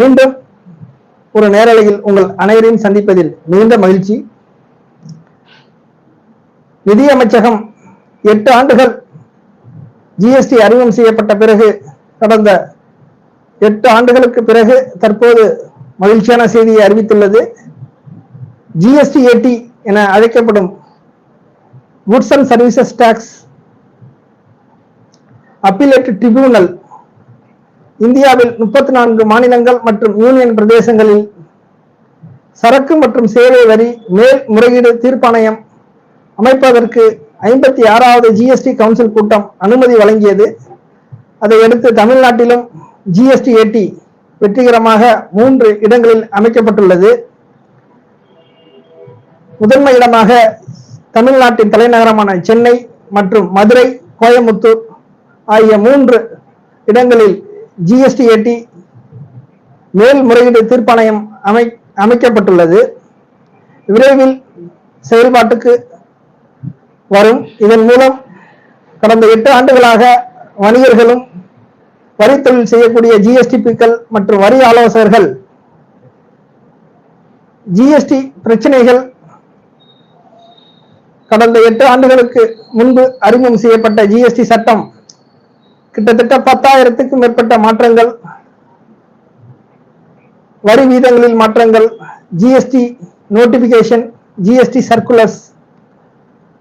மீண்டும் ஒரு நேரலையில் உங்கள் அனைவரையும் சந்திப்பதில் மிகுந்த மகிழ்ச்சி. நிதி அமைச்சகம் எட்டு ஆண்டுகள் ஜிஎஸ்டி அறிமுகம் செய்யப்பட்ட பிறகு கடந்த எட்டு ஆண்டுகளுக்கு பிறகு தற்போது மகிழ்ச்சியான செய்தியை அறிவித்துள்ளது. ஜிஎஸ்டி ஏடி என அழைக்கப்படும் goods and services tax appellate tribunal இந்தியாவில் முப்பத்தி நான்கு மாநிலங்கள் மற்றும் யூனியன் பிரதேசங்களில் சரக்கு மற்றும் சேவை வரி மேல் முறையீடு தீர்ப்பாணையம் அமைப்பதற்கு ஐம்பத்தி ஆறாவது ஜிஎஸ்டி கவுன்சில் கூட்டம் அனுமதி வழங்கியது. அதையடுத்து தமிழ்நாட்டிலும் ஜிஎஸ்டி ஏடி வெற்றிகரமாக மூன்று இடங்களில் அமைக்கப்பட்டுள்ளது. முதன்மை இடமாக தமிழ்நாட்டின் தலைநகரமான சென்னை மற்றும் மதுரை கோயமுத்தூர் ஆகிய மூன்று இடங்களில் ஜிஎஸ்டி ஏடி மேல்முறையீடு தீர்ப்பாணையம் அமை அமைக்கப்பட்டுள்ளது. விரைவில் செயல்பாட்டுக்கு வரும். இதன் மூலம் கடந்த எட்டு ஆண்டுகளாக வணிகர்களும் வரி தொழில் செய்யக்கூடிய ஜிஎஸ்டிபிக்கள் மற்றும் வரி ஆலோசகர்கள் ஜிஎஸ்டி பிரச்சனைகள் கடந்த எட்டு ஆண்டுகளுக்கு முன்பு அறிமுகம் செய்யப்பட்ட ஜிஎஸ்டி சட்டம் கிட்டத்தட்ட பத்தாயிரத்துக்கும் மேற்பட்ட மாற்றங்கள் வரி வீதங்களில் மாற்றங்கள் ஜிஎஸ்டி நோட்டிபிகேஷன் ஜிஎஸ்டி சர்க்குலர்ஸ்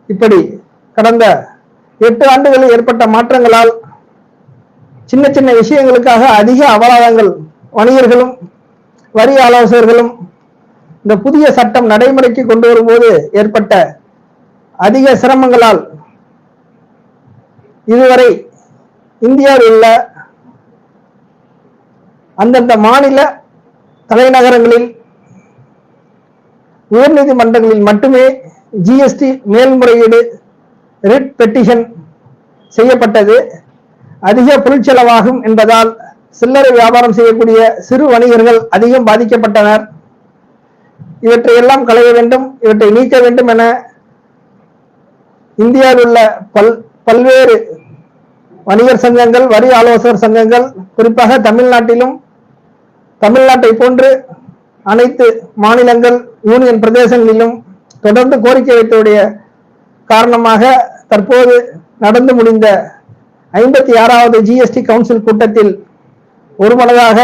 இப்படி கடந்த எட்டு ஆண்டுகளில் ஏற்பட்ட மாற்றங்களால் சின்ன சின்ன விஷயங்களுக்காக அதிக அபராதங்கள் வணிகர்களும் வரி ஆலோசகர்களும் இந்த புதிய சட்டம் நடைமுறைக்கு கொண்டு வரும்போது ஏற்பட்ட அதிக சிரமங்களால் இதுவரை இந்தியாவில் உள்ள அந்தந்த மாநில தலைநகரங்களில் உயர்நீதிமன்றங்களில் மட்டுமே ஜிஎஸ்டி மேல்முறையீடு ரிட் பெட்டிஷன் செய்யப்பட்டது. அதிக பொருட்செலவாகும் என்பதால் சில்லறை வியாபாரம் செய்யக்கூடிய சிறு வணிகர்கள் அதிகம் பாதிக்கப்பட்டனர். இவற்றை எல்லாம் களைய வேண்டும் இவற்றை நீக்க வேண்டும் என இந்தியாவில் உள்ள பல் பல்வேறு வணிகர் சங்கங்கள் வரி ஆலோசகர் சங்கங்கள் குறிப்பாக தமிழ்நாட்டிலும் தமிழ்நாட்டை போன்று அனைத்து மாநிலங்கள் யூனியன் பிரதேசங்களிலும் தொடர்ந்து கோரிக்கை வைத்தவுடைய காரணமாக தற்போது நடந்து முடிந்த ஐம்பத்தி ஆறாவது ஜிஎஸ்டி கவுன்சில் கூட்டத்தில் ஒருமனதாக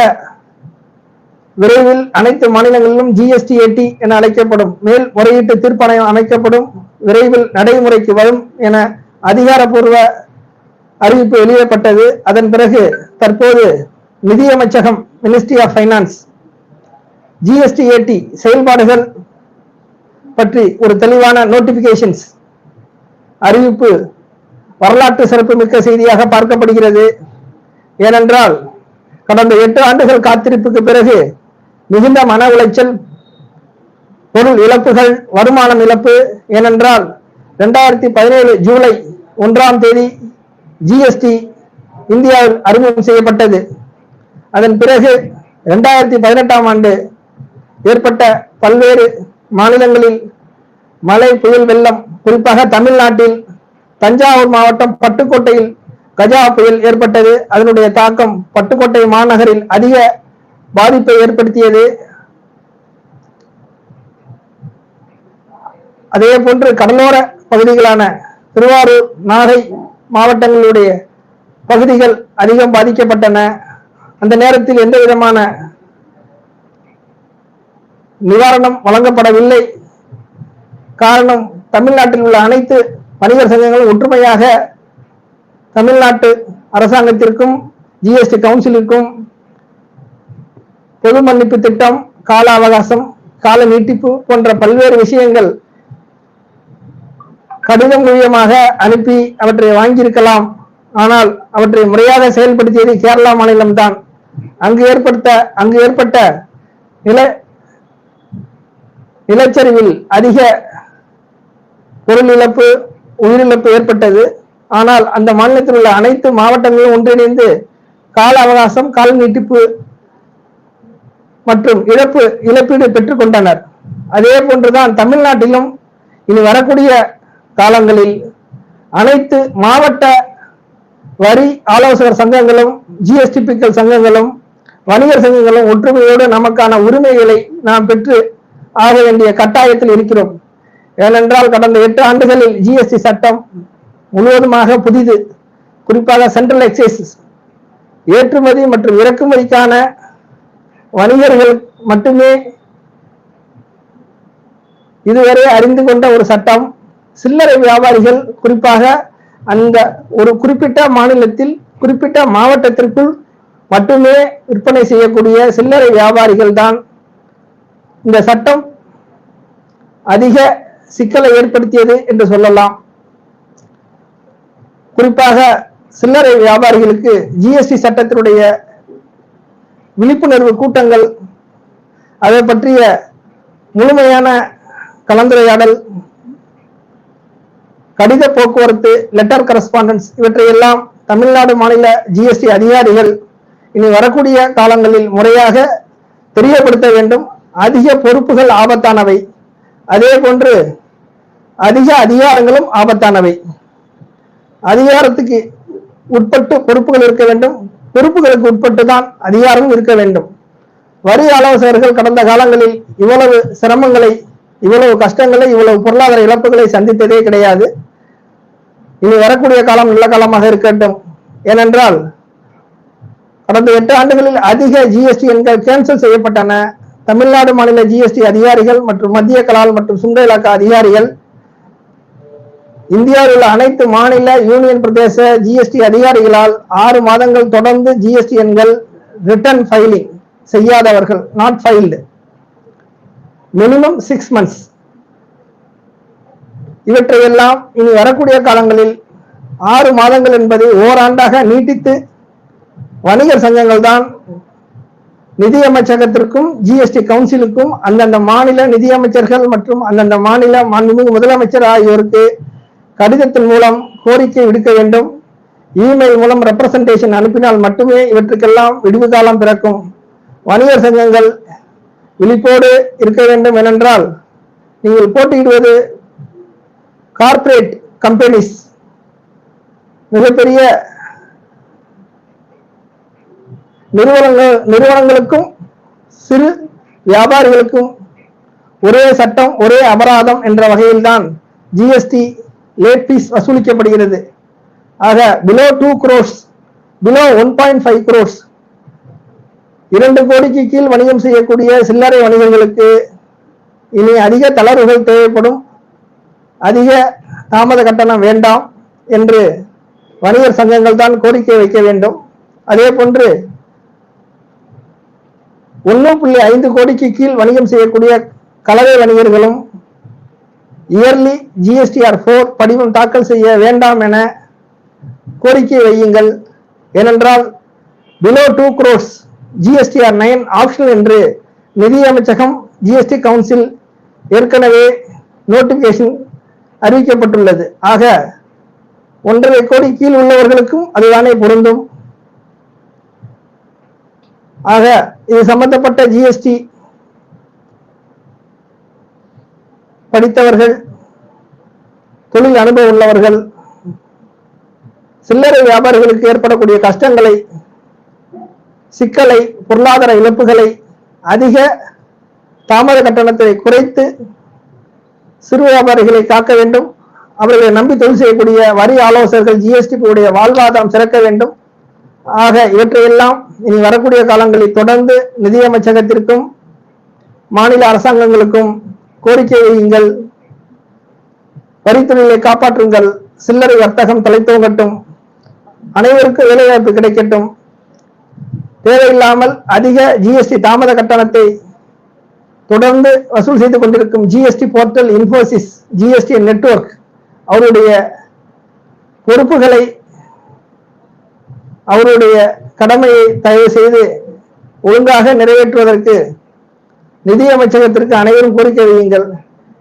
விரைவில் அனைத்து மாநிலங்களிலும் ஜிஎஸ்டி ஏடி என அழைக்கப்படும் மேல் முறையீட்டு தீர்ப்பாணையம் அமைக்கப்படும் விரைவில் நடைமுறைக்கு வரும் என அதிகாரப்பூர்வ அறிவிப்பு வெளியிடப்பட்டது. அதன் பிறகு தற்போது நிதியமைச்சகம் மினிஸ்ட்ரி ஆஃப் ஃபைனான்ஸ் ஜிஎஸ்டிஏடி செயல்பாடுகள் பற்றி ஒரு தெளிவான நோட்டிபிகேஷன்ஸ் அறிவிப்பு வரலாற்று சிறப்புமிக்க செய்தியாக பார்க்கப்படுகிறது. ஏனென்றால் கடந்த எட்டு ஆண்டுகள் காத்திருப்புக்கு பிறகு மிகுந்த மன உளைச்சல் பொருள் இழப்புகள் வருமானம் இழப்பு. ஏனென்றால் இரண்டாயிரத்தி பதினேழு ஜூலை ஒன்றாம் தேதி ஜிஎஸ்டி இந்தியாவில் அறிமுகம் செய்யப்பட்டது. அதன் பிறகு இரண்டாயிரத்தி பதினெட்டாம் ஆண்டு ஏற்பட்ட பல்வேறு மாநிலங்களில் மழை புயல் வெள்ளம் குறிப்பாக தமிழ்நாட்டில் தஞ்சாவூர் மாவட்டம் பட்டுக்கோட்டையில் கஜா புயல் ஏற்பட்டது. அதனுடைய தாக்கம் பட்டுக்கோட்டை மாநகரில் அதிக பாதிப்பை ஏற்படுத்தியது. அதே போன்று கடலோர பகுதிகளான திருவாரூர் நாகை மாவட்டங்களுடைய பகுதிகள் அதிகம் பாதிக்கப்பட்டன. அந்த நேரத்தில் எந்த விதமான நிவாரணம் வழங்கப்படவில்லை. காரணம் தமிழ்நாட்டில் உள்ள அனைத்து வணிகர் சங்கங்களும் ஒற்றுமையாக தமிழ்நாட்டு அரசாங்கத்திற்கும் ஜிஎஸ்டி கவுன்சிலுக்கும் பொது மன்னிப்பு திட்டம் கால அவகாசம் கால நீட்டிப்பு போன்ற பல்வேறு விஷயங்கள் கடிதம் மூலியமாக அனுப்பி அவற்றை வாங்கியிருக்கலாம். ஆனால் அவற்றை முறையாக செயல்படுத்தியது கேரளா மாநிலம்தான். அங்கு ஏற்படுத்த அங்கு ஏற்பட்ட நில நிலச்சரிவில் அதிக பொருள் இழப்பு உயிரிழப்பு ஏற்பட்டது. ஆனால் அந்த மாநிலத்தில் உள்ள அனைத்து மாவட்டங்களும் ஒன்றிணைந்து கால அவகாசம் கால நீட்டிப்பு மற்றும் இழப்பு இழப்பீடு பெற்றுக் கொண்டனர். அதே போன்றுதான் தமிழ்நாட்டிலும் இனி வரக்கூடிய காலங்களில் அனைத்து மாவட்ட வரி ஆலோசகர் சங்கங்களும் ஜிஎஸ்டிபிக்கள் சங்கங்களும் வணிகர் சங்கங்களும் ஒற்றுமையோடு நமக்கான உரிமைகளை நாம் பெற்று ஆக வேண்டிய கட்டாயத்தில் இருக்கிறோம். ஏனென்றால் கடந்த எட்டு ஆண்டுகளில் ஜிஎஸ்டி சட்டம் முழுவதுமாக புதிது. குறிப்பாக சென்ட்ரல் எக்ஸைஸ் ஏற்றுமதி மற்றும் இறக்குமதிக்கான வணிகர்கள் மட்டுமே இதுவரை அறிந்து கொண்ட ஒரு சட்டம். சில்லறை வியாபாரிகள் குறிப்பாக அந்த ஒரு குறிப்பிட்ட மாநிலத்தில் குறிப்பிட்ட மாவட்டத்திற்குள் மட்டுமே விற்பனை செய்யக்கூடிய சில்லறை வியாபாரிகள் தான் இந்த சட்டம் அதிக சிக்கலை ஏற்படுத்தியது என்று சொல்லலாம். குறிப்பாக சில்லறை வியாபாரிகளுக்கு ஜிஎஸ்டி சட்டத்தினுடைய விழிப்புணர்வு கூட்டங்கள் அதை பற்றிய முழுமையான கலந்துரையாடல் கடித போக்குவரத்து லெட்டர் கரஸ்பாண்டன்ஸ் இவற்றையெல்லாம் தமிழ்நாடு மாநில ஜிஎஸ்டி அதிகாரிகள் இனி வரக்கூடிய காலங்களில் முறையாக தெரியப்படுத்த வேண்டும். அதிக பொறுப்புகள் ஆபத்தானவை. அதே போன்று அதிக அதிகாரங்களும் ஆபத்தானவை. அதிகாரத்துக்கு உட்பட்டு பொறுப்புகள் இருக்க வேண்டும். பொறுப்புகளுக்கு உட்பட்டு தான் அதிகாரமும் இருக்க வேண்டும். வரி ஆலோசகர்கள் கடந்த காலங்களில் இவ்வளவு சிரமங்களை இவ்வளவு கஷ்டங்களை இவ்வளவு பொருளாதார இழப்புகளை சந்தித்ததே கிடையாது. இனி வரக்கூடிய காலம் நல்ல காலமாக இருக்கட்டும் ஏனென்றால் கடந்த எட்டு ஆண்டுகளில் அதிக ஜிஎஸ்டி எண்கள் கேன்சல் செய்யப்பட்டன. தமிழ்நாடு மாநில ஜிஎஸ்டி அதிகாரிகள் மற்றும் மத்திய கலால் மற்றும் சுங்க இலாக்கா அதிகாரிகள் இந்தியாவில் உள்ள அனைத்து மாநில யூனியன் பிரதேச ஜிஎஸ்டி அதிகாரிகளால் ஆறு மாதங்கள் தொடர்ந்து ஜிஎஸ்டி எண்கள் ரிட்டர்ன் ஃபைலிங் செய்யாதவர்கள் not filed minimum six months இவற்றையெல்லாம் இனி வரக்கூடிய காலங்களில் ஆறு மாதங்கள் என்பதை ஓராண்டாக நீட்டித்து வணிகர் சங்கங்கள் தான் நிதியமைச்சகத்திற்கும் ஜிஎஸ்டி கவுன்சிலுக்கும் அந்தந்த மாநில நிதியமைச்சர்கள் மற்றும் அந்தந்த மாநில மாண்புமிகு முதலமைச்சர் ஆகியோருக்கு கடிதத்தின் மூலம் கோரிக்கை விடுக்க வேண்டும். இமெயில் மூலம் ரெப்ரசன்டேஷன் அனுப்பினால் மட்டுமே இவற்றுக்கெல்லாம் விடுவு காலம் பிறக்கும். வணிகர் சங்கங்கள் விழிப்போடு இருக்க வேண்டும் ஏனென்றால் நீங்கள் போட்டியிடுவது கார்ப்பரேட் கம்பெனிஸ் மிகப்பெரிய நிறுவனங்கள் நிறுவனங்களுக்கும் சிறு வியாபாரிகளுக்கும் ஒரே சட்டம் ஒரே அபராதம் என்ற வகையில்தான் ஜிஎஸ்டி லேட் ஃபீஸ் வசூலிக்கப்படுகிறது. ஆக below two crores below one point five crores இரண்டு கோடிக்கு கீழ் வணிகம் செய்யக்கூடிய சில்லறை வணிகர்களுக்கு இனி அதிக தளர்வுகள் தேவைப்படும். அதிக தாமத கட்டணம் வேண்டாம் என்று வணிகர் சங்கங்கள் தான் கோரிக்கை வைக்க வேண்டும். அதே போன்று ஒன்று புள்ளி ஐந்து கோடிக்கு கீழ் வணிகம் செய்யக்கூடிய கலவை வணிகர்களும் இயர்லி ஜிஎஸ்டிஆர் ஃபோர் படிவம் தாக்கல் செய்ய வேண்டாம் என கோரிக்கை வையுங்கள். ஏனென்றால் below two crores GSTR nine optional என்று நிதியமைச்சகம் ஜிஎஸ்டி கவுன்சில் ஏற்கனவே நோட்டிபிகேஷன் அறிவிக்கப்பட்டுள்ளது. ஆக ஒன்றரை கோடி கீழ் உள்ளவர்களுக்கும் அதுதானே பொருந்தும்? ஆக இது சம்பந்தப்பட்ட ஜிஎஸ்டி படித்தவர்கள் தொழில் அனுபவம் உள்ளவர்கள் சில்லறை வியாபாரிகளுக்கு ஏற்படக்கூடிய கஷ்டங்களை சிக்கலை பொருளாதார இழப்புகளை அதிக தாமத கட்டணத்தை குறைத்து சிறு வியாபாரிகளை காக்க வேண்டும். அவர்களை நம்பி தொழில் செய்யக்கூடிய வரி ஆலோசகர்கள் ஜிஎஸ்டி உடைய வாழ்வாதாரம் சிறக்க வேண்டும். ஆக இவற்றையெல்லாம் இனி வரக்கூடிய காலங்களில் தொடர்ந்து நிதியமைச்சகத்திற்கும் மாநில அரசாங்கங்களுக்கும் கோரிக்கை வையுங்கள். வரித்துறையை காப்பாற்றுங்கள். சில்லறை வர்த்தகம் தலைத்தோங்கட்டும் அனைவருக்கும் வேலைவாய்ப்பு கிடைக்கட்டும். தேவையில்லாமல் அதிக ஜிஎஸ்டி தாமத கட்டணத்தை தொடர்ந்து வசூல் செய்து கொண்டிருக்கும் GST portal Infosys GST network அவருடைய பொறுப்புகளை அவருடைய கடமையை தயவு செய்து ஒழுங்காக நிறைவேற்றுவதற்கு நிதி அமைச்சகத்திற்கு அனைவரும் கோரிக்கை வையுங்கள்.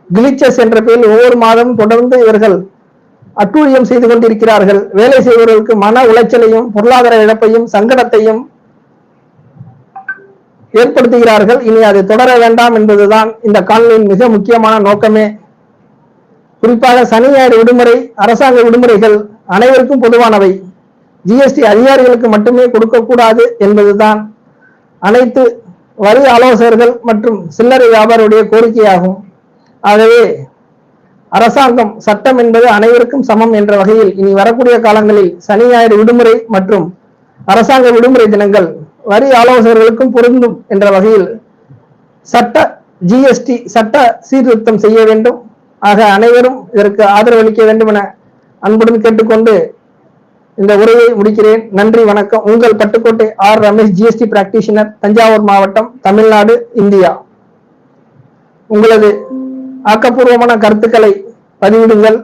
கிளிச்சஸ் என்ற பெயரில் ஒவ்வொரு மாதமும் தொடர்ந்து இவர்கள் அட்டூழியம் செய்து கொண்டிருக்கிறார்கள். வேலை செய்பவர்களுக்கு மன உளைச்சலையும் பொருளாதார இழப்பையும் சங்கடத்தையும் ஏற்படுத்துகிறார்கள். இனி அது தொடர வேண்டாம் என்பதுதான் இந்த காணொலியின் மிக முக்கியமான நோக்கமே. குறிப்பாக சனி ஞாயிறு விடுமுறை அரசாங்க விடுமுறைகள் அனைவருக்கும் பொதுவானவை. ஜிஎஸ்டி அதிகாரிகளுக்கு மட்டுமே கொடுக்கக்கூடாது என்பதுதான் அனைத்து வரி ஆலோசகர்கள் மற்றும் சில்லறை வியாபாரியுடைய கோரிக்கையாகும். ஆகவே அரசாங்கம் சட்டம் என்பது அனைவருக்கும் சமம் என்ற வகையில் இனி வரக்கூடிய காலங்களில் சனி ஞாயிறு விடுமுறை மற்றும் அரசாங்க விடுமுறை தினங்கள் வரி ஆலோசகர்களுக்கும் பொருந்தும் என்ற வகையில் சட்ட ஜிஎஸ்டி சட்ட சீர்திருத்தம் செய்ய வேண்டும். ஆக அனைவரும் இதற்கு ஆதரவளிக்க வேண்டும் என அன்புடன் கேட்டுக்கொண்டு இந்த உரையை முடிக்கிறேன். நன்றி வணக்கம். உங்கள் Pattukkottai R Ramesh GST practitioner Thanjavur மாவட்டம் தமிழ்நாடு இந்தியா. உங்களது ஆக்கப்பூர்வமான கருத்துக்களை பதிவிடுங்கள்.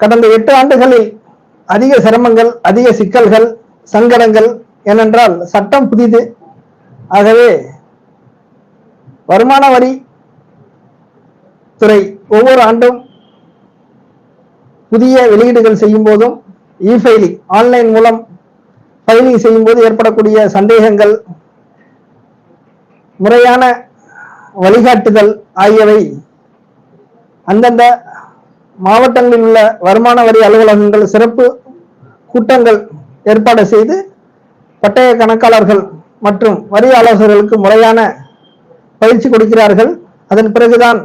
கடந்த எட்டு ஆண்டுகளில் அதிக சிரமங்கள் அதிக சிக்கல்கள் சங்கடங்கள் ஏனென்றால் சட்டம் புதிது. ஆகவே வருமான வரி துறை ஒவ்வொரு ஆண்டும் புதிய வெளியீடுகள் செய்யும் போதும் இ ஃபைலிங் ஆன்லைன் மூலம் ஃபைலிங் செய்யும் போது ஏற்படக்கூடிய சந்தேகங்கள் முறையான வழிகாட்டுதல் ஆகியவை அந்தந்த மாவட்டங்களில் உள்ள வருமான வரி அலுவலகங்கள் சிறப்பு கூட்டங்கள் ஏற்பாடு செய்து பட்டய கணக்காளர்கள் மற்றும் வரி ஆலோசகர்களுக்கு முறையான பயிற்சி கொடுக்கிறார்கள். அதன் பிறகுதான்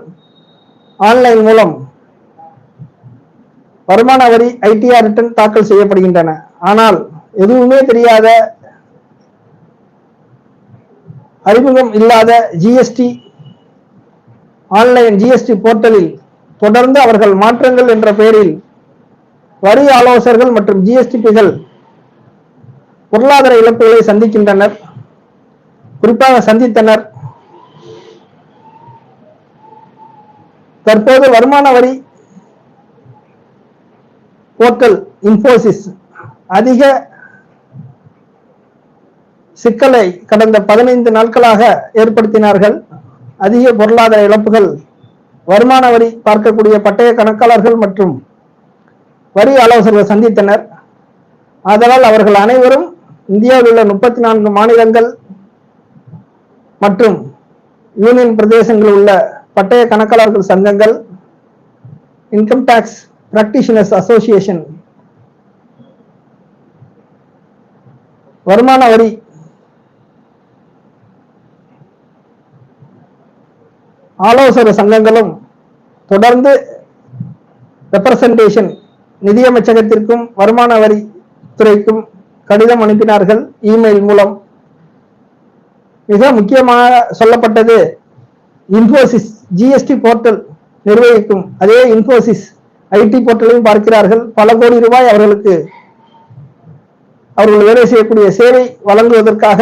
ஆன்லைன் மூலம் வருமான வரி ஐடிஆர் ரிட்டர்ன் தாக்கல் செய்யப்படுகின்றன. ஆனால் எதுவுமே தெரியாத அறிமுகம் இல்லாத ஜிஎஸ்டி ஆன்லைன் ஜிஎஸ்டி போர்ட்டலில் தொடர்ந்து அவர்கள் மாற்றங்கள் என்ற பெயரில் வரி ஆலோசகர்கள் மற்றும் ஜிஎஸ்டிபிகள் பொருளாதார இழப்புகளை சந்திக்கின்றனர். குறிப்பாக சந்தித்தனர். தற்போது வருமான வரி போர்ட்டல் இன்போசிஸ் அதிக சிக்கலை கடந்த பதினைந்து நாட்களாக ஏற்படுத்தினார்கள். அதிக பொருளாதார இழப்புகள் வருமான வரி பார்க்கக்கூடிய பட்டய கணக்காளர்கள் மற்றும் வரி ஆலோசகர்கள் சந்தித்தனர். அதனால் அவர்கள் அனைவரும் இந்தியாவில் உள்ள முப்பத்தி நான்கு மாநிலங்கள் மற்றும் யூனியன் பிரதேசங்களில் உள்ள பட்டய கணக்காளர்கள் சங்கங்கள் இன்கம் டாக்ஸ் பிராக்டிஷனர்ஸ் அசோசியேஷன் வருமான வரி ஆலோசகர் சங்கங்களும் தொடர்ந்து ரெப்ரசன்டேஷன் நிதியமைச்சகத்திற்கும் வருமான வரி துறைக்கும் கடிதம் அனுப்பினார்கள் இமெயில் மூலம். மிக முக்கியமாக சொல்லப்பட்டது இன்ஃபோசிஸ் ஜிஎஸ்டி போர்ட்டல் நிர்வகிக்கும் அதே இன்ஃபோசிஸ் ஐடி போர்ட்டலையும் பார்க்கிறார்கள். பல கோடி ரூபாய் அவர்களுக்கு அவர்கள் வேலை செய்யக்கூடிய சேவை வழங்குவதற்காக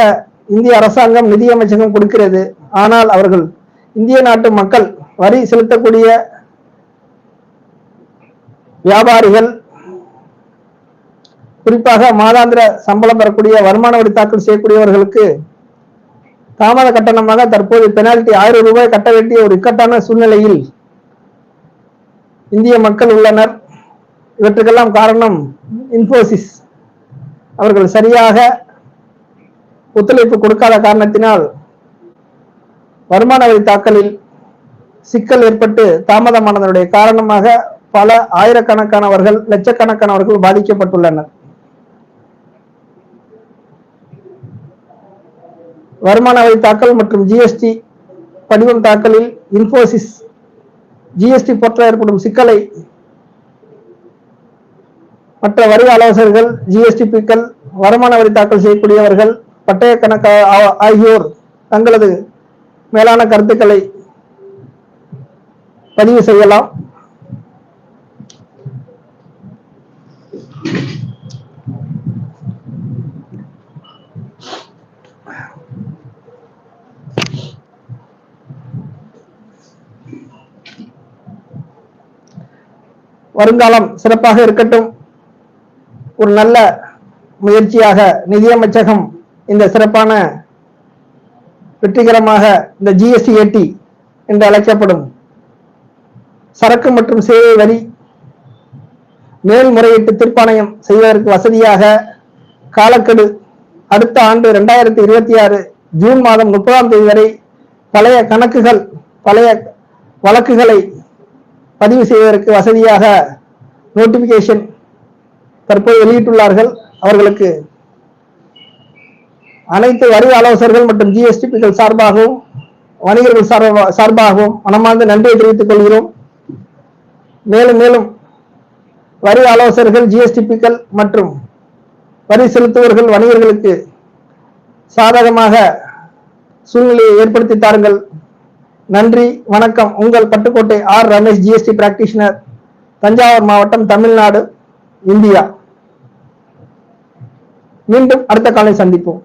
இந்திய அரசாங்கம் நிதியமைச்சகம் கொடுக்கிறது. ஆனால் அவர்கள் இந்திய நாட்டு மக்கள் வரி செலுத்தக்கூடிய வியாபாரிகள் குறிப்பாக மாதாந்திர சம்பளம் பெறக்கூடிய வருமான வரி தாக்கல் செய்யக்கூடியவர்களுக்கு தாமத கட்டணமாக தற்போது பெனால்டி ஆயிரம் ரூபாய் கட்ட வேண்டிய ஒரு இக்கட்டான சூழ்நிலையில் இந்திய மக்கள் உள்ளனர். இவற்றுக்கெல்லாம் காரணம் இன்போசிஸ் அவர்கள் சரியாக ஒத்துழைப்பு கொடுக்காத காரணத்தினால் வருமான வரி தாக்கலில் சிக்கல் ஏற்பட்டு தாமதமானதனுடைய காரணமாக பல ஆயிரக்கணக்கானவர்கள் லட்சக்கணக்கானவர்கள் பாதிக்கப்பட்டுள்ளனர். வருமான வரி தாக்கல் மற்றும் ஜிஎஸ்டி படிவம் தாக்கலில் இன்ஃபோசிஸ் ஜிஎஸ்டி போற்ற ஏற்படும் சிக்கலை மற்ற வரி ஆலோசகர்கள் ஜிஎஸ்டிபிக்கள் வருமான வரி தாக்கல் செய்யக்கூடியவர்கள் பட்டய கணக்கு ஆகியோர் தங்களது மேலான கருத்துக்களை பதிவு செய்யலாம். வருங்காலம் சிறப்பாக இருக்கட்டும். ஒரு நல்ல முயற்சியாக நிதியமைச்சகம் இந்த சிறப்பான வெற்றிகரமாக இந்த ஜிஎஸ்டி ஏடி என்று அழைக்கப்படும் சரக்கு மற்றும் சேவை வரி மேல்முறையீட்டு தீர்ப்பாணையம் செய்வதற்கு வசதியாக காலக்கெடு அடுத்த ஆண்டு இரண்டாயிரத்தி இருபத்தி ஆறு ஜூன் மாதம் முப்பதாம் தேதி வரை பழைய கணக்குகள் பழைய வழக்குகளை பதிவு செய்வதற்கு வசதியாக நோட்டிபிகேஷன் தற்போது வெளியிட்டுள்ளார்கள். அவர்களுக்கு அனைத்து வரி ஆலோசகர்கள் மற்றும் ஜிஎஸ்டிபிகள் சார்பாகவும் வணிகர்கள் சார்பாகவும் மனமார்ந்த நன்றியை தெரிவித்துக் கொள்கிறோம். மேலும் மேலும் வரி ஆலோசகர்கள் ஜிஎஸ்டிபிக்கள் மற்றும் வரி செலுத்துவர்கள் வணிகர்களுக்கு சாதகமாக சூழ்நிலையை ஏற்படுத்தி தாருங்கள். நன்றி வணக்கம். உங்கள் Pattukkottai R. Ramesh GST practitioner Thanjavur மாவட்டம் தமிழ்நாடு இந்தியா. மீண்டும் அடுத்த காலை சந்திப்போம்.